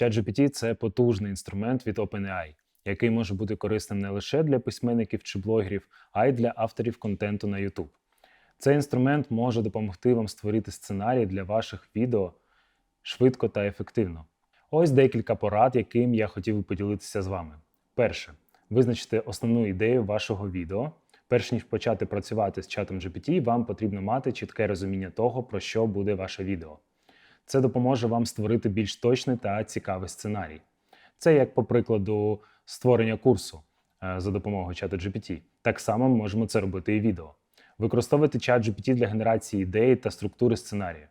ChatGPT – це потужний інструмент від OpenAI, який може бути корисним не лише для письменників чи блогерів, а й для авторів контенту на YouTube. Цей інструмент може допомогти вам створити сценарій для ваших відео швидко та ефективно. Ось декілька порад, яким я хотів би поділитися з вами. Перше, визначте основну ідею вашого відео. Перш ніж почати працювати з чатом GPT, вам потрібно мати чітке розуміння того, про що буде ваше відео. Це допоможе вам створити більш точний та цікавий сценарій. Це як, по прикладу, створення курсу е, за допомогою чату GPT. Так само ми можемо це робити і відео. Використовуйте чат GPT для генерації ідеї та структури сценарію.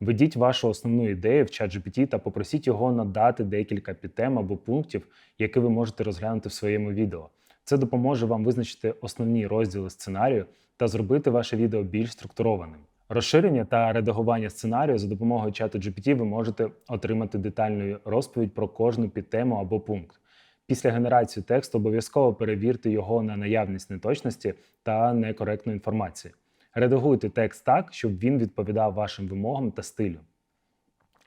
Введіть вашу основну ідею в чат GPT та попросіть його надати декілька підтем або пунктів, які ви можете розглянути в своєму відео. Це допоможе вам визначити основні розділи сценарію та зробити ваше відео більш структурованим. Розширення та редагування сценарію за допомогою чату GPT ви можете отримати детальну розповідь про кожну підтему або пункт. Після генерації тексту обов'язково перевірте його на наявність неточності та некоректної інформації. Редагуйте текст так, щоб він відповідав вашим вимогам та стилю.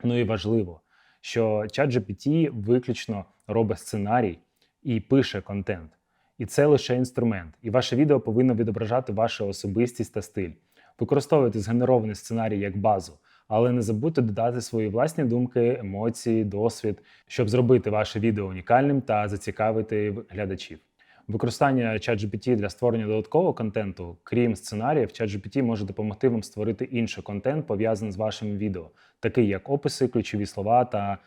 Ну і важливо, що ChatGPT виключно робить сценарій і пише контент. І це лише інструмент. І ваше відео повинно відображати вашу особистість та стиль. Використовуйте згенерований сценарій як базу, але не забудьте додати свої власні думки, емоції, досвід, щоб зробити ваше відео унікальним та зацікавити глядачів. Використання ChatGPT для створення додаткового контенту, крім сценаріїв, ChatGPT може допомогти вам створити інший контент, пов'язаний з вашим відео, такий як описи, ключові слова та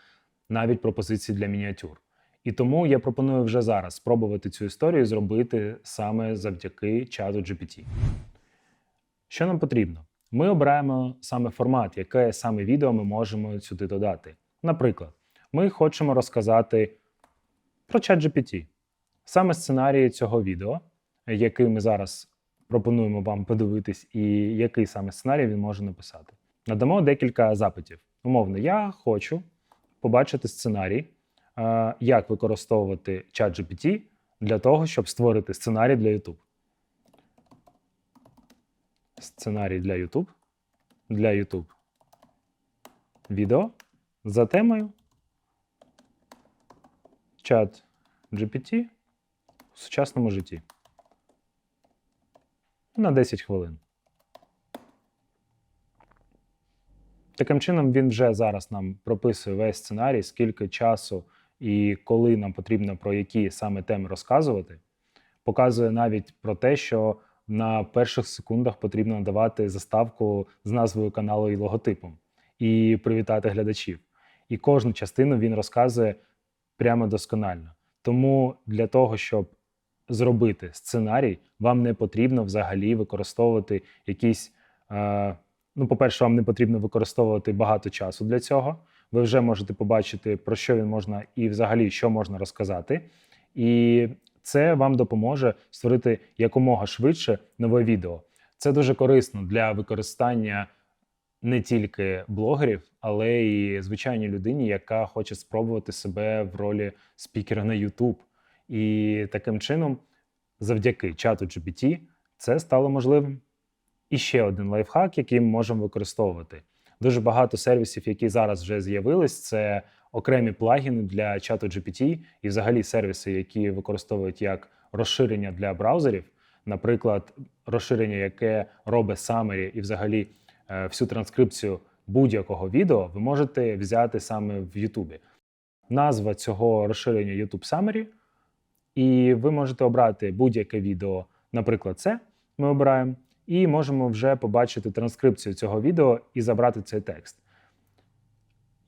навіть пропозиції для мініатюр. І тому я пропоную вже зараз спробувати цю історію зробити саме завдяки чату GPT. Що нам потрібно? Ми обираємо саме формат, яке саме відео ми можемо сюди додати. Наприклад, ми хочемо розказати про чат GPT. Саме сценарій цього відео, який ми зараз пропонуємо вам подивитись, і який саме сценарій він може написати. Надамо декілька запитів. Умовно, я хочу побачити сценарій, е, як використовувати чат GPT для того, щоб створити сценарій для YouTube. Сценарій для YouTube. Для YouTube. Відео за темою чат GPT в сучасному житті. На 10 хвилин. Таким чином, він вже зараз нам прописує весь сценарій, скільки часу і коли нам потрібно про які саме теми розказувати. Показує навіть про те, що на перших секундах потрібно надавати заставку з назвою каналу і логотипом і привітати глядачів. І кожну частину він розказує прямо досконально. Тому для того, щоб зробити сценарій, вам не потрібно взагалі використовувати якісь. Е, ну, по-перше, вам не потрібно використовувати багато часу для цього. Ви вже можете побачити, про що він можна і взагалі що можна розказати. І це вам допоможе створити якомога швидше нове відео. Це дуже корисно для використання не тільки блогерів, але й звичайній людині, яка хоче спробувати себе в ролі спікера на YouTube. І таким чином, завдяки чату GPT, це стало можливим. І ще один лайфхак, який ми можемо використовувати. Дуже багато сервісів, які зараз вже з'явились, це окремі плагіни для чату GPT і взагалі сервіси, які використовують як розширення для браузерів, наприклад, розширення, яке робить summary і взагалі е, всю транскрипцію будь-якого відео, ви можете взяти саме в YouTube. Назва цього розширення YouTube Summary, і ви можете обрати будь-яке відео, наприклад, це ми обираємо, і можемо вже побачити транскрипцію цього відео і забрати цей текст.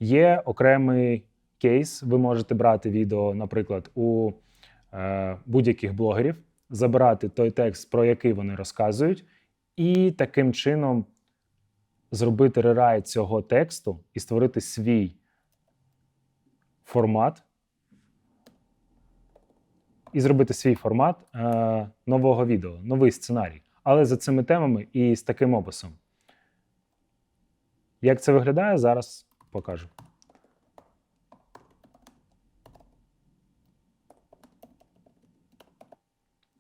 Є окремий кейс, ви можете брати відео, наприклад, у е, будь-яких блогерів, забирати той текст, про який вони розказують, і таким чином зробити рерайт цього тексту і створити свій формат. І зробити свій формат е, нового відео, новий сценарій. Але за цими темами і з таким описом. Як це виглядає, зараз покажу.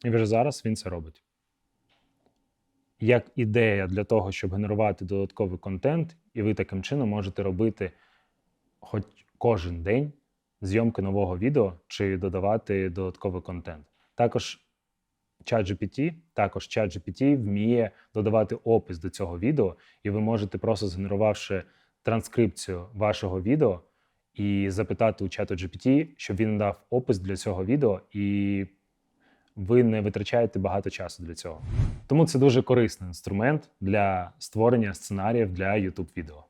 І вже зараз він це робить. Як ідея для того, щоб генерувати додатковий контент, і ви таким чином можете робити хоч кожен день зйомки нового відео чи додавати додатковий контент. Також ChatGPT, також ChatGPT вміє додавати опис до цього відео, і ви можете просто згенерувавши транскрипцію вашого відео і запитати у чату GPT, щоб він дав опис для цього відео, і ви не витрачаєте багато часу для цього. Тому це дуже корисний інструмент для створення сценаріїв для YouTube відео.